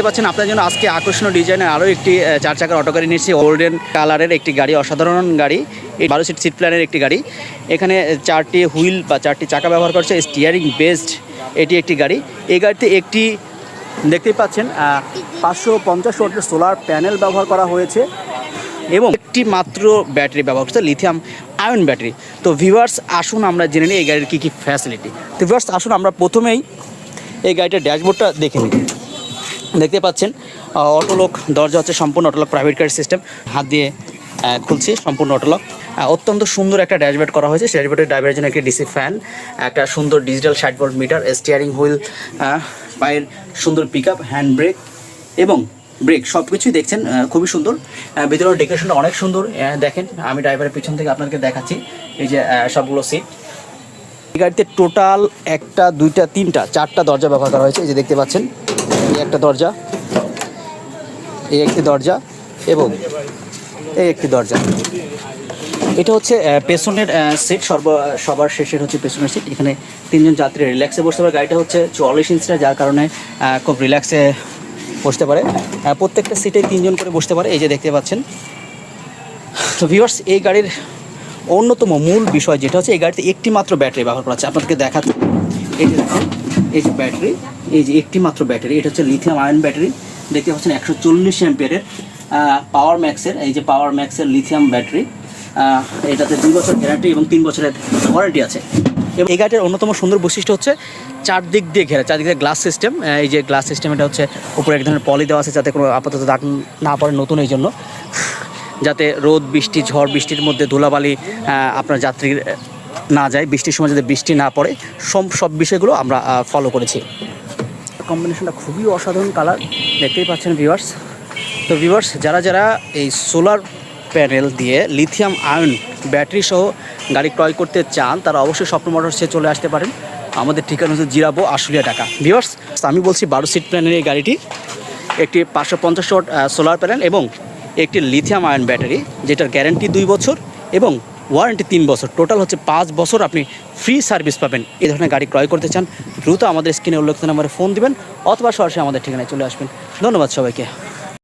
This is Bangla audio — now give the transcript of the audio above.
দেখতে পাচ্ছেন আপনার জন্য আজকে আকর্ষণীয় ডিজাইনের আরও একটি চার চাকার অটো গাড়ি নিয়েছি। গোল্ডেন কালারের একটি গাড়ি, অসাধারণ গাড়ি। এই বারো সিট সিট প্ল্যানের একটি গাড়ি। এখানে চারটি হুইল বা চারটি চাকা ব্যবহার করছে স্টিয়ারিং বেসড এটি একটি গাড়ি। এই গাড়িতে একটি, দেখতেই পাচ্ছেন পাঁচশো পঞ্চাশ ওয়াটের সোলার প্যানেল ব্যবহার করা হয়েছে এবং একটি মাত্র ব্যাটারি ব্যবহার করছে লিথিয়াম আয়ন ব্যাটারি তো ভিউয়ার্স আসুন আমরা জেনে নিই এই গাড়ির কী কী ফ্যাসিলিটি তো ভিউয়ার্স আসুন আমরা প্রথমেই এই গাড়িটার ড্যাশবোর্ডটা দেখে নিই। দেখতে পাচ্ছেন অটোলক দরজা হচ্ছে সম্পূর্ণ অটোলক প্রাইভেট কার সিস্টেম হাত দিয়ে খুলছি সম্পূর্ণ অটোলক। অত্যন্ত সুন্দর একটা ড্যাশবোর্ড করা হয়েছে। ড্যাশবোর্ডের ড্রাইভারের জন্য একটি ডিসি ফ্যান একটা সুন্দর ডিজিটাল ষাট মিটার স্টিয়ারিং হুইল পায়ের সুন্দর পিক আপ হ্যান্ড ব্রেক এবং ব্রেক সব কিছুই দেখছেন খুবই সুন্দর। ভিতরের ডেকোরেশনটা অনেক সুন্দর। দেখেন, আমি ড্রাইভারের পিছন থেকে আপনাদেরকে দেখাচ্ছি। এই যে সবগুলো সিট এই গাড়িতে টোটাল একটা, দুইটা, তিনটা, চারটা দরজা ব্যবহার করা হয়েছে। এই যে দেখতে পাচ্ছেন এই একটা দরজা, এই একটি দরজা এবং এই একটি দরজা। এটা হচ্ছে পেছনের সিট সর্ব, সবার শেষের হচ্ছে পেছনের সিট এখানে তিনজন যাত্রী রিল্যাক্সে বসতে পারে। গাড়িটা হচ্ছে চুয়াল্লিশ ইঞ্চিটা যার কারণে খুব রিল্যাক্সে বসতে পারে। প্রত্যেকটা সিটে তিনজন করে বসতে পারে। এই যে দেখতে পাচ্ছেন। তো ভিউয়ার্স এই গাড়ির অন্যতম মূল বিষয় যেটা হচ্ছে, এই গাড়িতে একটি মাত্র ব্যাটারি ব্যবহার করা হচ্ছে আপনাদেরকে দেখাচ্ছি। এই যে দেখেন, এই যে ব্যাটারি এই যে একটি মাত্র ব্যাটারি, এটা হচ্ছে লিথিয়াম আয়ন ব্যাটারি। দেখতে পাচ্ছেন একশো চল্লিশ অ্যাম্পিয়ারের পাওয়ার ম্যাক্সের এই যে পাওয়ার ম্যাক্সের লিথিয়াম ব্যাটারি। এটাতে দুই বছর গ্যারান্টি এবং তিন বছরের ওয়ারেন্টি আছে। এবং এই গাড়িটার অন্যতম সুন্দর বৈশিষ্ট্য হচ্ছে চারদিক দিয়ে ঘেরা, চারদিক দিয়ে গ্লাস সিস্টেম এই যে গ্লাস সিস্টেম এটা হচ্ছে উপরে এক ধরনের পলি দেওয়া আছে যাতে কোনো আপাতত দাগ না পড়ে নতুন এই জন্য। যাতে রোদ, বৃষ্টি, ঝড়, বৃষ্টির মধ্যে ধুলাবালি আপনার যাত্রীর না যায়। বৃষ্টির সময় যাতে বৃষ্টি না পড়ে সব সব বিষয়গুলো আমরা ফলো করেছি। কম্বিনেশনটা খুবই অসাধারণ কালার দেখতেই পাচ্ছেন ভিউয়ার্স তো ভিউয়ার্স যারা যারা এই সোলার প্যানেল দিয়ে লিথিয়াম আয়ন ব্যাটারি সহ গাড়ি ক্রয় করতে চান, তারা অবশ্যই স্বপ্ন মোটরসে চলে আসতে পারেন। আমাদের ঠিকানা হচ্ছে জিরাবো, আশুলিয়া টাকা ভিউয়ার্স আমি বলছি বারো সিট প্ল্যানের এই গাড়িটি, একটি পাঁচশো পঞ্চাশ সোলার প্যানেল এবং একটি লিথিয়াম আয়ন ব্যাটারি যেটার গ্যারান্টি দুই বছর এবং ওয়ারেন্টি তিন বছর। টোটাল হচ্ছে পাঁচ বছর আপনি ফ্রি সার্ভিস পাবেন। এই ধরনের গাড়ি ক্রয় করতে চান, দ্রুত আমাদের স্ক্রিনে উল্লেখিত নাম্বারে ফোন দিবেন, অথবা সরাসরি আমাদের ঠিকানায় চলে আসবেন। ধন্যবাদ সবাইকে।